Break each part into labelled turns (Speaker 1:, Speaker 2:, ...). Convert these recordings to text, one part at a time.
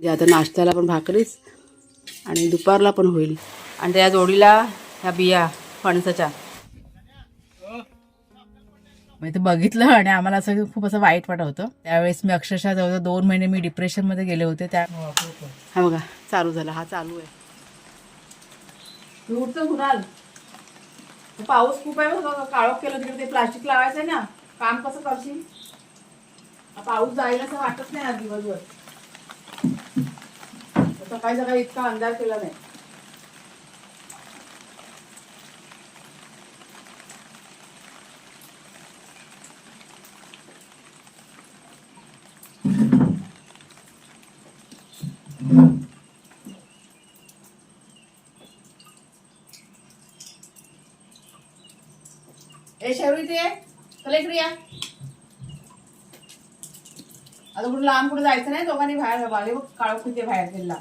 Speaker 1: म्हणजे आता नाश्त्याला पण भाकरीच आणि दुपारला पण होईल. आणि त्या जोडीला ह्या बिया फणसाच्या.
Speaker 2: म्हणजे ते बघितलं आणि आम्हाला असं खूप असं वाईट वाटत होतं. त्यावेळेस मी अक्षरशः जवळजवळ दोन महिने मी डिप्रेशनमध्ये गेले होते. त्या
Speaker 1: हा बघा चालू झाला. हा चालू आहे. उठतो कुणाल. पाऊस खूप आहे बघा. काळोख केलं तिकडे. ते प्लास्टिक लावायचं आहे ना. काम कसं करशील? हा पाऊस जाईल असं वाटत नाही आज दिवसभर. सकाळी सकाळी इतका अंदाज केला नाही. ए शेवरी ते चला या. आता कुठं लांब कुठं जायचं नाही दोघांनी बाहेर बागे बघ काळो कुठे बाहेर गेला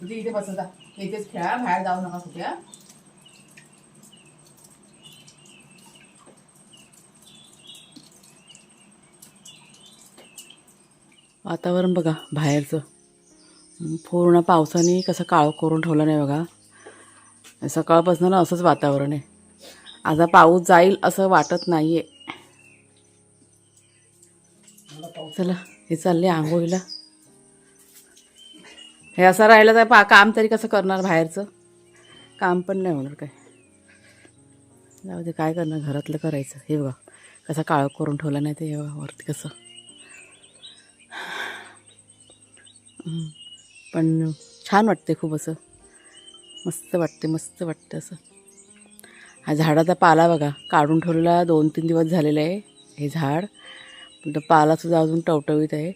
Speaker 1: तुझे इथे बसता इथेच खेळा बाहेर जाऊ नका कुठे. वातावरण बघा बाहेरचं. पूर्ण पावसाने कसं काळं करून ठेवलं नाही बघा. सकाळपासून ना असंच वातावरण आहे. आता पाऊस जाईल असं वाटत नाहीये. चला. हे चालले आंघोळीला. हे असं राहिलं तर पा काम तरी कसं करणार बाहेरचं? काम पण नाही होणार काय? जाऊ दे काय करणार? घरातलं करायचं. हे बघा कसं काळ करून ठेवलं नाही ते हे बघा वरती कसं. पण छान वाटते खूप असं. मस्त वाटते मस्त वाटते असं. हा झाडाचा पाला बघा काढून ठेवलेला दोन तीन दिवस झालेला आहे हे झाड. पण तो पालासुद्धा अजून टवटवीत आहे.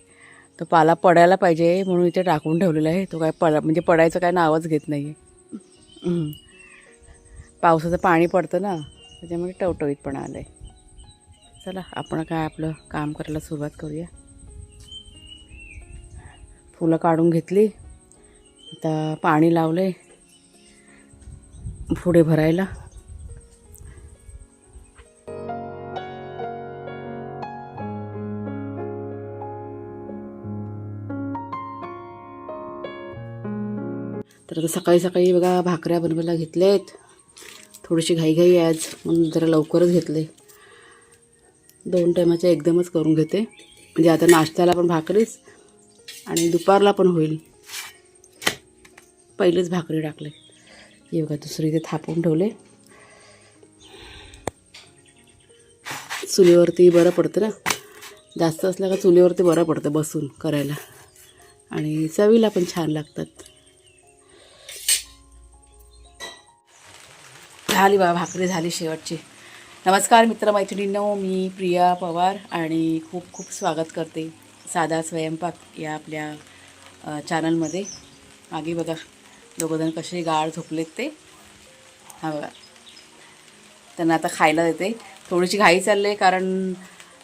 Speaker 1: तो पाला पडायला पाहिजे म्हणून इथे टाकून ठेवलेला आहे. तो काय पडा म्हणजे पडायचं काय नावच घेत नाही आहे पावसाचं पाणी पडतं ना त्याच्यामुळे टवटवीत पण आलं आहे चला आपण काय आपलं काम करायला सुरुवात करूया. फुलं काढून घेतली. आता पाणी लावलं आहे पुढे भरायला. तर आता सकाळी सकाळी बघा भाकऱ्या बनवायला घेतल्या आहेत थोडीशी घाईघाई आज म्हणून जरा लवकरच घेतले दोन टायमाच्या एकदमच करून घेते. म्हणजे आता नाश्त्याला पण भाकरीच आणि दुपारला पण होईल. पहिलेच भाकरी टाकले. हे बघा दुसरी इथे थापून ठेवले. चुलीवरती बरं पडतं ना? जास्त असलं का चुलीवरती बरं पडतं बसून करायला. आणि चवीला पण छान लागतात. झाली बा भाकरी झाली शेवटची. नमस्कार मित्रमैत्रिणींनो मी प्रिया पवार आणि खूप खूप स्वागत करते साधा स्वयंपाक या आपल्या चॅनलमध्ये मागे बघा दोघंजण कसे गाळ झोपलेत ते. हा बघा. त्यांना आता खायला देते. थोडीशी घाई चालली आहे कारण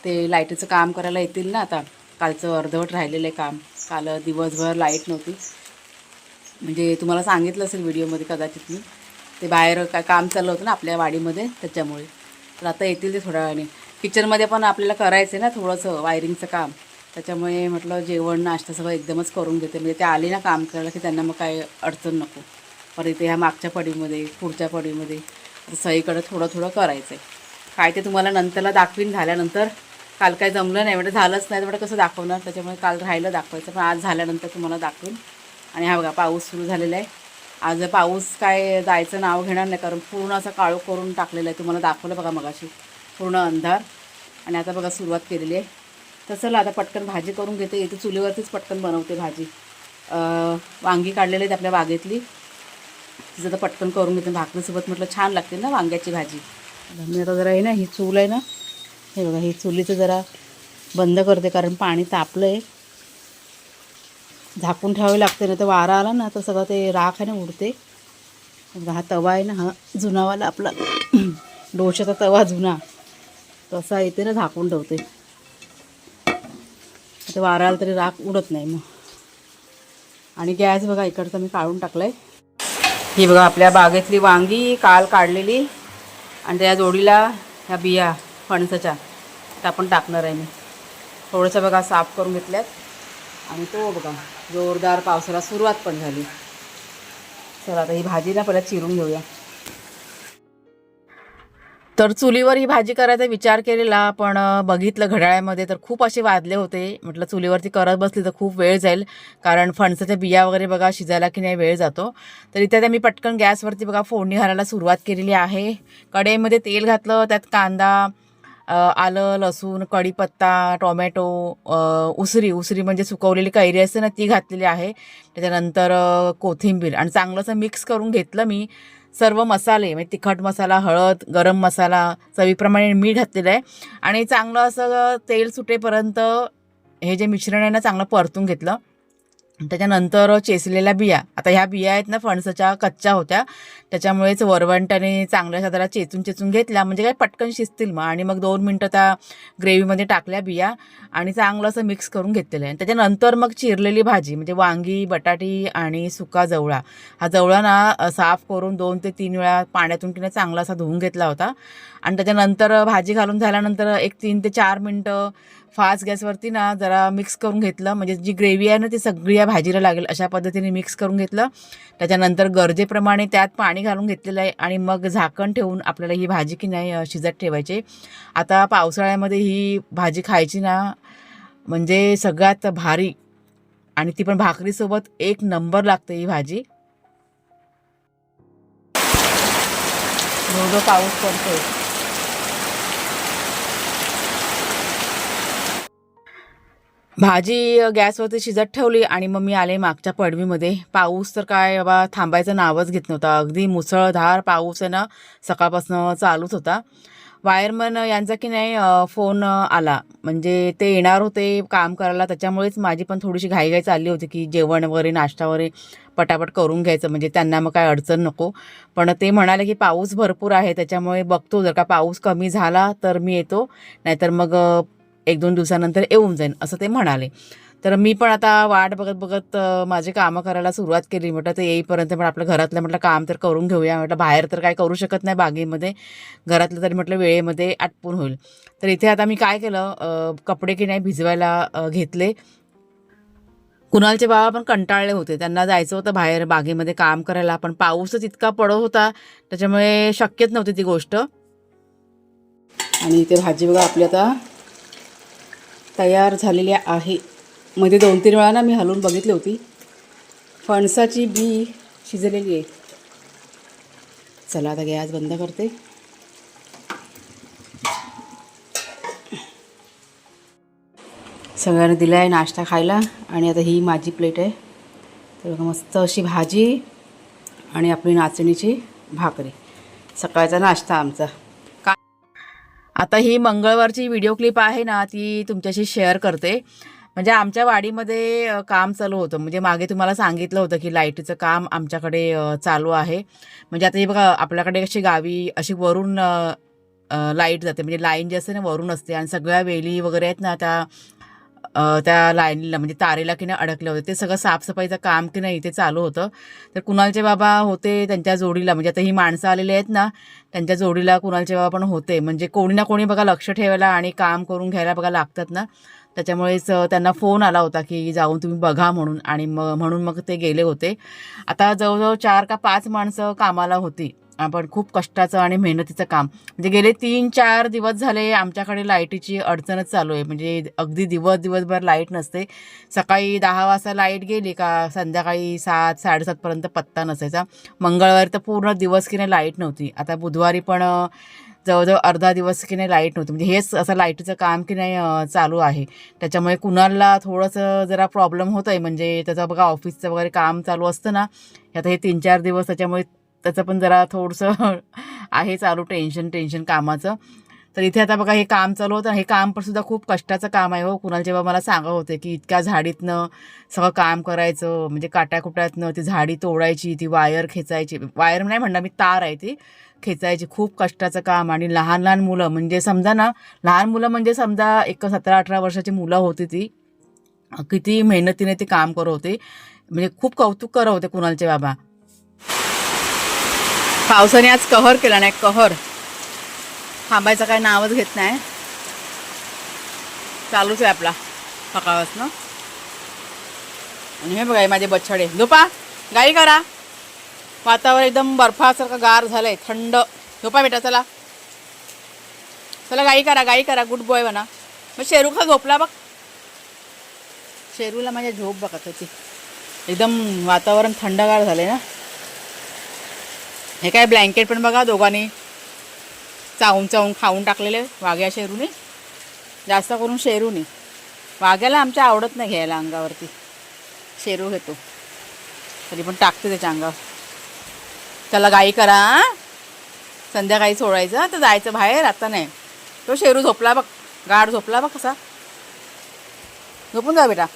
Speaker 1: ते लाईटीचं काम करायला येतील ना आता. कालचं अर्धवट राहिलेलं आहे काम. काल दिवसभर लाइट नव्हती. म्हणजे तुम्हाला सांगितलं असेल व्हिडिओमध्ये कदाचित मी. ते बाहेर काय काम चाललं होतं ना आपल्या वाडीमध्ये त्याच्यामुळे. तर आता येतील ते थोड्या वेळाने. किचनमध्ये पण आपल्याला करायचं आहे ना थोडंसं वायरिंगचं काम. त्याच्यामुळे म्हटलं जेवण नाश्ता सगळं एकदमच करून घेते. म्हणजे ते आले ना काम करायला की त्यांना मग काय अडचण नको. परत इथे ह्या मागच्या पडीमध्ये पुढच्या पडीमध्ये सईकडं थोडं थोडं करायचं आहे काय ते तुम्हाला नंतरला दाखवीन झाल्यानंतर. काल काय जमलं नाही म्हणजे झालंच नाही म्हणजे कसं दाखवणार? त्याच्यामुळे काल राहिलं दाखवायचं पण आज झाल्यानंतर तुम्हाला दाखवीन. आणि हा बघा पाऊस सुरू झालेला आहे. आज पाऊस काय जायचं नाव घेणार नाही कारण पूर्ण असं काळो करून टाकलेलं आहे. तुम्हाला दाखवलं बघा मगाशी. पूर्ण अंधार. आणि आता बघा सुरुवात केलेली आहे. तर चला आता पटकन भाजी करून घेते. इथे चुलीवरतीच पटकन बनवते भाजी. वांगी काढलेली आहेत आपल्या बागेतली. तिचं तर पटकन करून घेते. भाकरीसोबत म्हटलं छान लागते ना वांग्याची भाजी. आता मी आता जरा आहे ना ही चूल आहे ना. हे बघा ही चुलीचं जरा बंद करते कारण पाणी तापलं आहे झाकून ठेवावी लागते ना तर वारा आला ना तर सगळं ते राख आहे ना उडते. हा तवा आहे ना हा जुनावाला आपला. डोशाचा तवा जुना. तसा येते ना झाकून ठेवते. ते वारा आला तरी राख उडत नाही मग. आणि गॅस बघा इकडचा मी काढून टाकलाय. ही बघा आपल्या बागेतली वांगी काल काढलेली. आणि त्या जोडीला ह्या बिया फणसाच्या. त्या पण टाकणार आहे मी. थोडंसं बघा साफ करून घेतल्यात. आणि तो बघा जोरदार पावसाला सुरुवात पण झाली. चला आता ही भाजी ना परत चिरून घेऊया. तर चुलीवर ही भाजी करायचा विचार केलेला पण बघितलं घड्याळ्यामध्ये तर खूप असे वाजले होते. म्हटलं चुलीवरती करत बसली तर खूप वेळ जाईल कारण फणसाच्या बिया वगैरे बघा शिजायला की नाही वेळ जातो. तर इथे आता मी पटकन गॅसवरती बघा फोडणी घालायला सुरुवात केलेली आहे. कढईमध्ये तेल घातलं त्यात कांदा आलं लसूण कढीपत्ता टोमॅटो उसरी उसरी म्हणजे सुकवलेली कैरी असते ना ती घातलेली आहे. त्याच्यानंतर कोथिंबीर आणि चांगलं असं मिक्स करून घेतलं मी. सर्व मसाले म्हणजे तिखट मसाला हळद गरम मसाला चवीप्रमाणे मीठ घातलेलं आहे. आणि चांगलं असं तेल सुटेपर्यंत हे जे मिश्रण आहे ना चांगलं परतून घेतलं. त्याच्यानंतर चेसलेल्या बिया. आता ह्या बिया आहेत ना फणसाच्या कच्च्या होत्या. त्याच्यामुळेच वरवंटाने चांगल्या साधारा चेचून चेचून घेतल्या. म्हणजे काय पटकन शिजतील मग. आणि मग दोन मिनटं त्या ग्रेव्हीमध्ये टाकल्या बिया आणि चांगलं असं मिक्स करून घेतलेलं आहे. त्याच्यानंतर मग चिरलेली भाजी म्हणजे वांगी बटाटी आणि सुका जवळा. हा जवळा ना साफ करून दोन ते तीन वेळा पाण्यातून किंवा चांगला असा धुवून घेतला होता. आणि त्याच्यानंतर भाजी घालून झाल्यानंतर एक तीन ते चार मिनटं फास्ट गॅसवरती ना जरा मिक्स करून घेतलं. म्हणजे जी ग्रेव्ही आहे ना ती सगळी या भाजीला लागेल अशा पद्धतीने मिक्स करून घेतलं. त्याच्यानंतर गरजेप्रमाणे त्यात पाणी घालून घेतलेलं आहे आणि मग झाकण ठेवून आपल्याला ही भाजी की नाही शिजत ठेवायची. आता पावसाळ्यामध्ये ही भाजी खायची ना म्हणजे सगळ्यात भारी आणि ती पण भाकरीसोबत एक नंबर लागते ही भाजी. धो पाऊस पडतोय. भाजी गॅसवरती शिजत ठेवली आणि मग मी आले मागच्या पडवीमध्ये. पाऊस तर काय बाबा थांबायचं नावच घेत नव्हता. अगदी मुसळधार पाऊस आहे ना सकाळपासून चालूच होता. वायरमन यांचा की नाही फोन आला. म्हणजे ते येणार होते काम करायला त्याच्यामुळेच माझी पण थोडीशी घाईघाई चालली होती की जेवण वगैरे नाश्ता वगैरे पटापट करून घ्यायचं. म्हणजे त्यांना मग काय अडचण नको. पण ते म्हणाले की पाऊस भरपूर आहे त्याच्यामुळे बघतो जर का पाऊस कमी झाला तर मी येतो. नाहीतर मग एक दोन दिवसानंतर येऊन जाईन असं ते म्हणाले. तर मी पण आता वाट बघत बघत माझे माझी कामं करायला सुरुवात केली. म्हटलं ते येईपर्यंत पण आपलं घरातलं म्हटलं काम तर करून घेऊया. म्हटलं बाहेर तर काय करू शकत नाही बागेमध्ये. घरातलं तरी म्हटलं वेळेमध्ये आटपून होईल. तर इथे आता मी काय केलं कपडे की नाही भिजवायला घेतले. कुणालचे बाबा पण कंटाळले होते. त्यांना जायचं होतं बाहेर बागेमध्ये काम करायला पण पाऊसच इतका पडत होता. त्याच्यामुळे शक्यच नव्हती ती गोष्ट. आणि इथे भाजी बघा आपली आता तयार झालेली आहे. मध्ये दोन तीन वेळा ना मी हलवून बघितली होती. फणसाची बी शिजलेली आहे. चला आता गॅस बंद करते. सगळ्यांना दिला आहे नाश्ता खायला. आणि आता ही माझी प्लेट आहे. तर मस्त अशी भाजी आणि आपली नाचणीची भाकरी. सकाळचा नाश्ता आमचा. आता ही मंगळवारची व्हिडिओ क्लिप आहे ना ती तुमच्याशी शेअर करते. म्हणजे आमच्या वाडीमध्ये काम चालू होतं. म्हणजे मागे तुम्हाला सांगितलं होतं की लाईटीचं काम आमच्याकडे चालू आहे. म्हणजे आता हे बघा आपल्याकडे अशी गावी अशी वरून लाइट जाते. म्हणजे लाईन जी असते ना वरून असते. आणि सगळ्या वेली वगैरे आहेत ना त्या त्या लाईनीला म्हणजे तारेला की नाही अडकले होते. ते सगळं साफसफाईचं काम की नाही ते चालू होतं. तर कुणालचे बाबा होते त्यांच्या जोडीला म्हणजे आता ही माणसं आलेली आहेत ना त्यांच्या जोडीला कुणालचे बाबा पण होते. म्हणजे कोणी ना कोणी बघा लक्ष ठेवायला आणि काम करून घ्यायला बघा लागतात ना. त्याच्यामुळेच त्यांना फोन आला होता की जाऊन तुम्ही बघा म्हणून आणि मग म्हणून मग ते गेले होते. आता जवळजवळ चार का पाच माणसं कामाला होती. पण खूप कष्टाचं आणि मेहनतीचं काम. म्हणजे गेले तीन चार दिवस झाले आमच्याकडे लाईटीची अडचणच चालू आहे. म्हणजे अगदी दिवस दिवसभर लाइट नसते. सकाळी दहा वाजता लाइट गेली का संध्याकाळी सात साडेसातपर्यंत पत्ता नसायचा. मंगळवारी तर पूर्ण दिवस की नाही लाइट नव्हती. आता बुधवारी पण जवळजवळ अर्धा दिवस की नाही लाइट नव्हती. म्हणजे हेच असं लाईटीचं काम की नाही चालू आहे. त्याच्यामुळे कुणाला थोडंसं जरा प्रॉब्लेम होत आहे म्हणजे त्याचं बघा ऑफिसचं वगैरे काम चालू असतं ना आता हे तीन चार दिवस त्याच्यामुळे त्याचं पण जरा थोडंसं आहे चालू टेन्शन टेन्शन कामाचं. तर इथे आता बघा हे काम चालू होतं. हे काम पण सुद्धा खूप कष्टाचं काम आहे हो. कुणाल जेव्हा मला सांगा होते की इतक्या झाडीतनं सगळं काम करायचं म्हणजे काट्याकुट्यातनं ती झाडी तोडायची ती वायर खेचायची. वायर नाही म्हणणार मी तार आहे ती खेचायची. खूप कष्टाचं काम आणि लहान लहान मुलं. म्हणजे समजा ना लहान मुलं म्हणजे समजा एक सतरा अठरा वर्षाची मुलं होती ती. किती मेहनतीने ते काम करत होते. म्हणजे खूप कौतुक करत होते कुणालचे बाबा. पावसाने आज कहर केला नाही कहर. थांबायचं काय नावच घेत नाही. चालूच आहे आपला सकाळपासनं.
Speaker 3: आणि हे बघा माझे बछडे. झोपा गाई करा. वातावरण एकदम बर्फासारखं गार झालंय थंड. झोपा बेटा चला. चला गाई करा गाई करा गुड बॉय म्हणा. मग शेरू का झोपला बघ. शेरूला माझ्या झोप बघत होती. एकदम वातावरण थंडगार झालंय ना. हे काय ब्लँकेट पण बघा दोघांनी. चावून चावून खाऊन टाकलेले वाघ्या शेरूने. जास्त करून शेरूने. वाघ्याला आमच्या आवडत नाही घ्यायला अंगावरती. शेरू घेतो. तरी पण टाकते त्याच्या अंगावर. त्याला गाई करा संध्याकाळी सोडायचं तर जायचं बाहेर आता नाही. तो शेरू झोपला बघ गाढ झोपला बघ कसा. झोपून जा बेटा.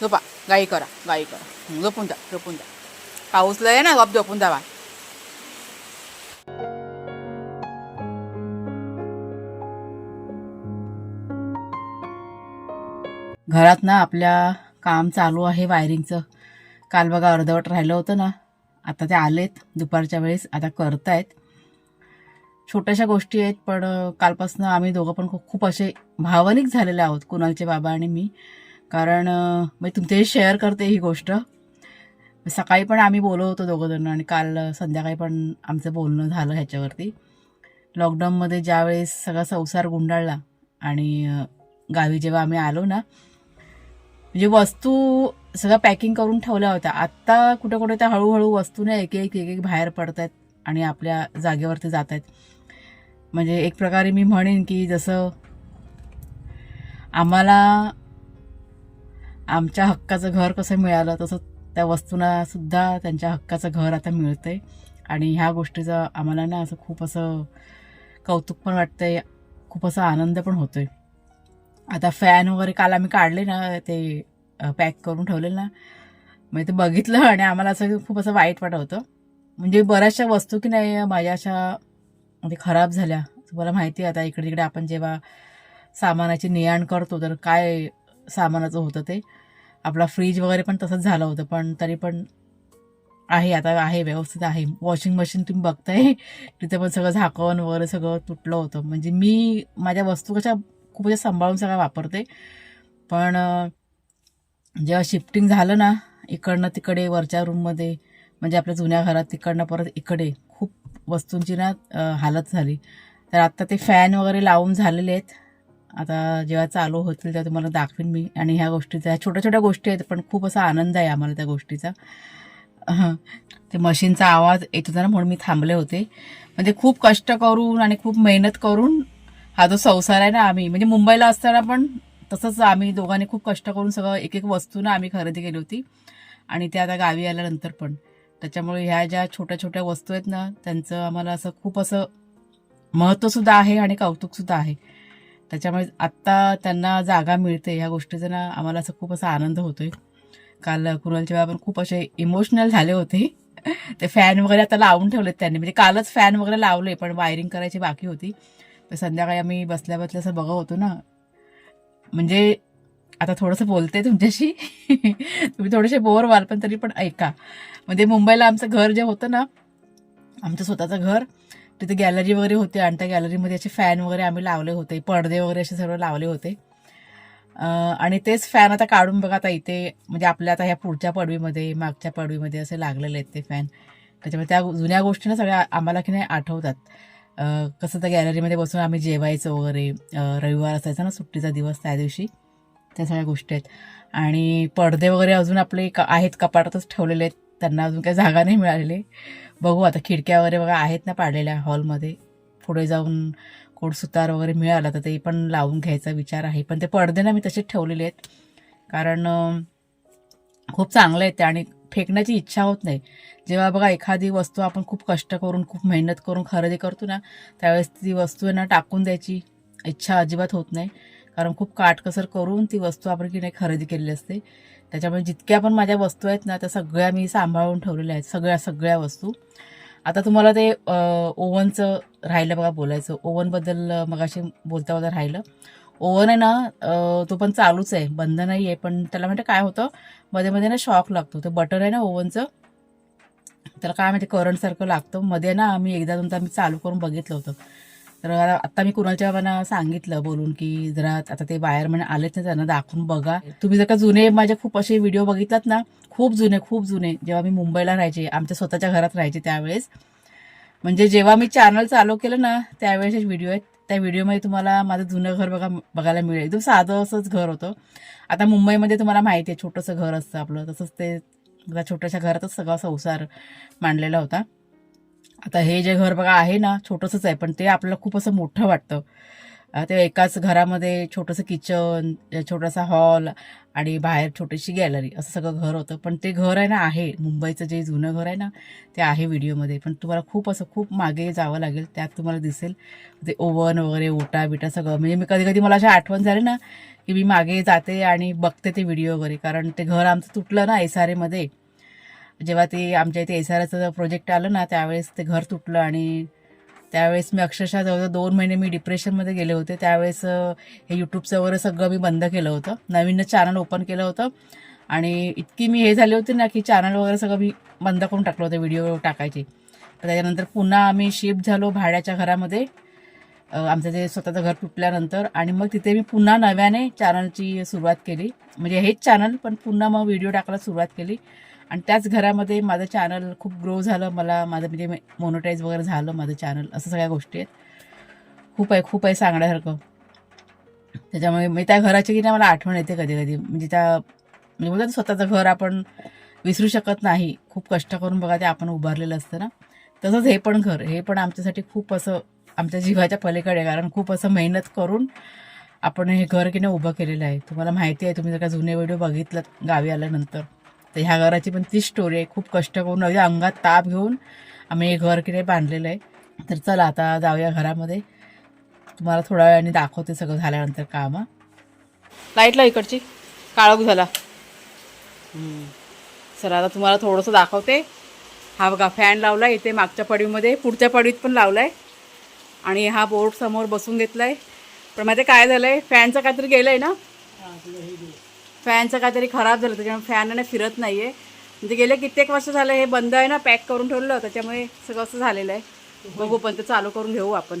Speaker 3: झोपा गाई करा गाई करा. झोपून जा झोपून जा. पाऊस लय ना गप झोपून जा बा.
Speaker 1: घरात ना आपल्या काम चालू आहे वायरिंगचं. काल बघा अर्धवट राहिलं होतं ना. आता ते आलेत. दुपारच्या वेळेस आता करतायत. छोट्याशा गोष्टी आहेत पण कालपासनं कालपासून आम्ही दोघं पण खूप असे भावनिक झालेले आहोत कुणालचे बाबा आणि मी. कारण मी तुमच्याशी शेअर करते ही गोष्ट. सकाळी पण आम्ही बोलत होतो दोघं जण आणि काल संध्याकाळी पण आमचं बोलणं झालं ह्याच्यावरती. लॉकडाऊनमध्ये ज्यावेळेस सगळा संसार गुंडाळला आणि गावी जेव्हा आम्ही आलो ना म्हणजे वस्तू सगळं पॅकिंग करून ठेवल्या होत्या. आत्ता कुठे कुठे त्या हळूहळू वस्तूने एक एक एक एक बाहेर पडत आहेत आणि आपल्या जागेवरती जात आहेत म्हणजे एक प्रकारे मी म्हणेन की जसं आम्हाला आमच्या हक्काचं घर कसं मिळालं तसं त्या वस्तूंना सुद्धा त्यांच्या हक्काचं घर आता मिळतंय. आणि ह्या गोष्टीचं आम्हाला ना असं खूप असं कौतुक पण वाटतंय खूप असा आनंद पण होतोय. आता फॅन वगैरे काल आम्ही काढले ना ते पॅक करून ठेवले ना मग ते बघितलं आणि आम्हाला असं खूप असं वाईट वाटत होतं. म्हणजे बऱ्याचशा वस्तू की नाही माझ्या अशा म्हणजे खराब झाल्या. तुम्हाला माहिती आहे आता इकडे तिकडे आपण जेव्हा सामानाची ने करतो तर काय सामानाचं होतं ते? आपला फ्रीज वगैरे पण तसंच झालं होतं पण तरी पण आहे आता आहे व्यवस्थित आहे. वॉशिंग मशीन तुम्ही बघताय तिथे पण सगळं झाकण वगैरे सगळं तुटलं होतं. म्हणजे मी माझ्या वस्तू कशा खूप म्हणजे सांभाळून सगळं वापरते. पण जेव्हा शिफ्टिंग झालं ना इकडनं तिकडे वरच्या रूममध्ये म्हणजे आपल्या जुन्या घरात तिकडनं परत इकडे खूप वस्तूंची ना हालत झाली. तर आत्ता ते फॅन वगैरे लावून झालेले आहेत. आता जेव्हा चालू होतील तेव्हा तुम्हाला दाखवीन मी आणि ह्या गोष्टीचा ह्या छोट्या छोट्या गोष्टी आहेत पण खूप असा आनंद आहे आम्हाला त्या गोष्टीचा. ते मशीनचा आवाज येत होता ना म्हणून मी थांबले होते. म्हणजे खूप कष्ट करून आणि खूप मेहनत करून हा जो संसार आहे ना आम्ही म्हणजे मुंबईला असताना पण तसंच आम्ही दोघांनी खूप कष्ट करून सगळं एक एक वस्तू ना आम्ही खरेदी केली होती. आणि ते आता गावी आल्यानंतर पण. त्याच्यामुळे ह्या ज्या छोट्या छोट्या वस्तू आहेत ना त्यांचं आम्हाला असं खूप असं महत्त्वसुद्धा आहे आणि कौतुकसुद्धा आहे. त्याच्यामुळे आत्ता त्यांना जागा मिळते ह्या गोष्टीचा ना आम्हाला असं खूप असा आनंद होतोय. काल कुणालच्या वेळा पण खूप असे इमोशनल झाले होते. ते फॅन वगैरे आता लावून ठेवलेत त्यांनी. म्हणजे कालच फॅन वगैरे लावले पण वायरिंग करायची बाकी होती. तर संध्याकाळी आम्ही बसल्या बसल्या असं बघत होतो ना. म्हणजे आता थोडंसं बोलते तुमच्याशी. तुम्ही थोडेसे बोर व्हाल पण तरी पण ऐका. म्हणजे मुंबईला आमचं घर जे होतं ना आमचं स्वतःचं घर तिथे गॅलरी वगैरे होते आणि त्या गॅलरीमध्ये असे फॅन वगैरे आम्ही लावले होते. पडदे वगैरे असे सर्व लावले होते. आणि तेच फॅन आता काढून बघा आता इथे म्हणजे आपल्या आता ह्या पुढच्या पडवीमध्ये मागच्या पडवीमध्ये असे लागलेले आहेत ते फॅन. त्याच्यामुळे त्या जुन्या गोष्टीनं सगळ्या आम्हाला की नाही आठवतात. कसं तर गॅलरीमध्ये बसून आम्ही जेवायचं वगैरे रविवार असायचा ना सुट्टीचा दिवस त्या दिवशी त्या सगळ्या गोष्टी आहेत. आणि पडदे वगैरे अजून आपले क- आहेत कपाटातच ठेवलेले आहेत. त्यांना अजून काही जागा नाही मिळालेली. बघू आता खिडक्या वगैरे बघा आहेत ना पाडलेल्या हॉलमध्ये. पुढे जाऊन कोडसुतार वगैरे मिळाला तर ते पण लावून घ्यायचा विचार आहे. पण ते पडदे ना मी तसेच ठेवलेले आहेत. कारण खूप चांगले आहेत ते आणि फेकण्याची इच्छा होत नाही. जेव्हा बघा एखादी वस्तू आपण खूप कष्ट करून खूप मेहनत करून खरेदी करतो ना त्यावेळेस ती वस्तू आहे ना टाकून द्यायची इच्छा अजिबात होत नाही. कारण खूप काटकसर करून ती वस्तू आपण की नाही खरेदी केलेली असते. त्याच्यामुळे जितक्या पण माझ्या वस्तू आहेत ना त्या सगळ्या मी सांभाळून ठेवलेल्या आहेत. सगळ्या सगळ्या वस्तू. आता तुम्हाला ते ओवनचं ओव्हनचं राहिलं बघा बोलायचं. ओव्हनबद्दल मगाशी बोलता बोलता राहिलं. ओव्हन आहे ना तो पण चालूच आहे. बंद नाही आहे पण त्याला म्हणते काय होतं मध्ये मध्ये ना शॉक लागतो. ते बटन आहे ना ओव्हनचं त्याला काय माहिती करंटसारखं लागतं. मध्ये ना आम्ही एकदा दोनदा मी चालू करून बघितलं होतं.
Speaker 2: तर आता मी कुणाच्या मला सांगितलं बोलून की जरा आता ते बाहेर म्हणे आलेच नाही त्यांना दाखवून बघा. तुम्ही जर का जुने माझे खूप असे व्हिडिओ बघितलात ना खूप जुने खूप जुने जेव्हा मी मुंबईला राहायचे आमच्या स्वतःच्या घरात राहायचे त्यावेळेस. म्हणजे जेव्हा मी चॅनल चालू केलं ना त्यावेळेस व्हिडिओ आहेत. त्या व्हिडिओमध्ये तुम्हाला माझं जुनं घर बघा बघायला मिळेल. एकदम साधं असंच घर होतं. आता मुंबईमध्ये तुम्हाला माहिती आहे छोटंसं घर असतं आपलं. तसंच ते छोट्याशा घरातच सगळा संसार मांडलेला होता. आता हे जे घर बघा आहे ना छोटंसंच आहे पण ते आपल्याला खूप असं मोठं वाटतं. ते एकाच घरामध्ये छोटंसं किचन छोटासा हॉल आणि बाहेर छोटीशी गॅलरी असं सगळं घर होतं. पण ते घर आहे ना आहे. मुंबईचं जे जुनं घर आहे ना ते आहे व्हिडिओमध्ये पण तुम्हाला खूप असं खूप मागे जावं लागेल. त्यात तुम्हाला दिसेल. ते ओव्हन वगैरे ओटा बिटा सगळं. म्हणजे मी कधी कधी मला अशी आठवण झाली ना की मी मागे जाते आणि बघते ते व्हिडिओ वगैरे. कारण ते घर आमचं तुटलं ना एस आर एमध्ये जेव्हा ते आमच्या इथे एस आर एचं प्रोजेक्ट आलं ना त्यावेळेस ते घर तुटलं आणि त्यावेळेस मी अक्षरशः जवळजवळ दोन महिने मी डिप्रेशनमध्ये गेले होते. त्यावेळेस हे यूट्यूबचं वगैरे सगळं मी बंद केलं होतं. नवीन चॅनल ओपन केलं होतं. आणि इतकी मी हे झाले होते ना की चॅनल वगैरे सगळं मी बंद करून टाकलं होतं व्हिडिओ टाकायचे. तर त्याच्यानंतर पुन्हा आम्ही शिफ्ट झालो भाड्याच्या घरामध्ये. आमचं जे स्वतःचं घर तुटल्यानंतर. आणि मग तिथे मी पुन्हा नव्याने चॅनलची सुरुवात केली. म्हणजे हेच चॅनल पण पुन्हा मग व्हिडिओ टाकायला सुरुवात केली. आणि त्याच घरामध्ये माझं चॅनल खूप ग्रो झालं. मला माझं म्हणजे मोनोटाईज वगैरे झालं माझं चॅनल असं सगळ्या गोष्टी आहेत. खूप आहे खूप आहे सांगण्यासारखं. त्याच्यामुळे मी त्या घराची की नाही मला आठवण येते कधी कधी. म्हणजे त्या म्हणजे बोलतात ना, स्वतःचं घर आपण विसरू शकत नाही. खूप कष्ट करून बघा ते आपण उभारलेलं असतं ना. तसंच हे पण घर. हे पण आमच्यासाठी खूप असं आमच्या जीवाच्या पलीकडे कारण खूप असं मेहनत करून आपण हे घर की नाही उभं केलेलं आहे. तुम्हाला माहिती आहे तुम्ही जर का जुने व्हिडिओ बघितलात गावी आल्यानंतर. तर ह्या घराची पण तीच स्टोरी आहे. खूप कष्ट करून अगदी अंगात ताप घेऊन आम्ही हे घर किडे बांधलेलं आहे. तर चला आता जाऊया घरामध्ये. तुम्हाला थोड्या वेळाने दाखवते सगळं झाल्यानंतर काम.
Speaker 1: लाईटला इकडची. काळोख झाला. सर आता तुम्हाला थोडंसं दाखवते. हा बघा फॅन लावला इथे मागच्या पडवीमध्ये. पुढच्या पडवीत पण लावलाय. आणि हा बोर्ड समोर बसून घेतलाय. पण माझे काय झालंय? फॅनचं काहीतरी गेलंय ना? फॅनचं काहीतरी खराब झालं त्याच्यामुळे फॅन ना फिरत नाहीये. म्हणजे गेले कित्येक वर्ष झालं हे बंद आहे ना पॅक करून ठेवलं त्याच्यामुळे सगळं असं झालेलं आहे. बघू पण ते चालू करून घेऊ आपण.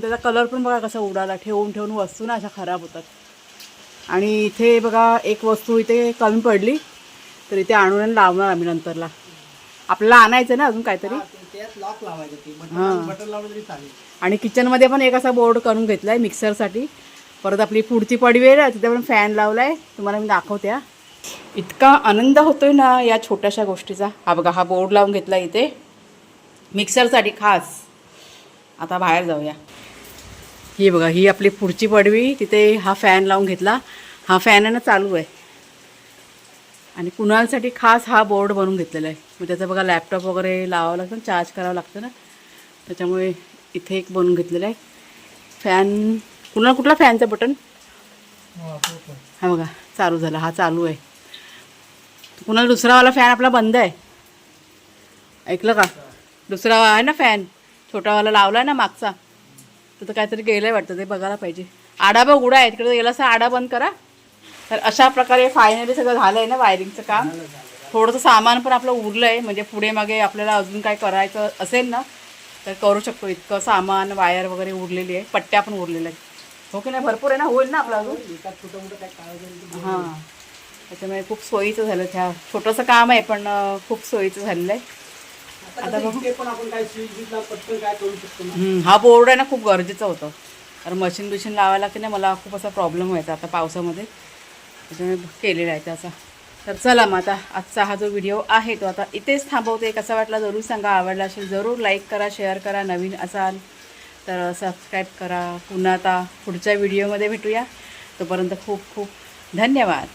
Speaker 1: त्याचा कलर पण बघा कसा उडाला ठेवून ठेवून वस्तू ना अशा खराब होतात. आणि इथे बघा एक वस्तू इथे कमी पडली तर इथे आणून आणि लावणार आम्ही नंतरला. आपल्याला आणायचं ना अजून काहीतरी?
Speaker 4: लॉक लावायचं ते.
Speaker 1: हां. आणि किचनमध्ये पण एक असा बोर्ड करून घेतला आहे मिक्सरसाठी परत आपली पुढची पडवी आहे ना तिथे पण फॅन लावला आहे तुम्हाला मी दाखवते हा. इतका आनंद होतोय ना या छोट्याशा गोष्टीचा. हा बघा हा बोर्ड लावून घेतला इथे. मिक्सरसाठी खास. आता बाहेर जाऊया. ही बघा ही आपली पुढची पडवी. तिथे हा फॅन लावून घेतला. हा फॅन आहे ना चालू आहे. आणि कुणालसाठी खास हा बोर्ड बनवून घेतलेला आहे. मग त्याचं बघा लॅपटॉप वगैरे लावावं लागतं चार्ज करावं लागतं ना. त्याच्यामुळे इथे एक बनवून घेतलेलं आहे. फॅन कुणाला कुठला फॅनचं बटन? हा बघा चालू झाला हा चालू आहे. कुणाला दुसरावाला फॅन आपला बंद आहे? ऐकलं का? दुसरा आहे ना फॅन? छोटावाला लावला ना मागचा. तर तो काहीतरी गेलं वाटतं ते बघायला पाहिजे. आडा बघ उडा आहे तिकडे गेला असा आडा बंद करा. तर अशा प्रकारे फायनली सगळं झालं आहे ना वायरिंगचं काम. थोडंसं सामान पण आपलं उरलं आहे म्हणजे पुढे मागे आपल्याला अजून काय करायचं असेल ना तर करू शकतो. इतकं सामान वायर वगैरे उरलेली आहे पट्ट्या पण उरलेल्या आहेत. हो की नाही? भरपूर आहे ना? होईल ना आपलं अजून? हां. त्याच्यामुळे खूप सोयीचं झालं त्या. छोटंसं काम आहे पण खूप सोयीचं झालेलं आहे.
Speaker 4: आता बघू.
Speaker 1: हा बोर्ड आहे ना खूप गरजेचं होतं. कारण मशीन बिशीन लावायला की नाही मला खूप असा प्रॉब्लेम व्हायचा आता पावसामध्ये. त्याच्यामुळे केलेला आहे त्याचा. तर चला मग आता आजचा हा जो व्हिडिओ आहे तो आता इथेच थांबवते. कसा वाटला जरूर सांगा. आवडला असेल जरूर लाईक करा शेअर करा. नवीन असाल तर सबस्क्राईब करा. पुन्हा आता पुढच्या व्हिडिओमध्ये भेटूया. तोपर्यंत खूप खूप धन्यवाद.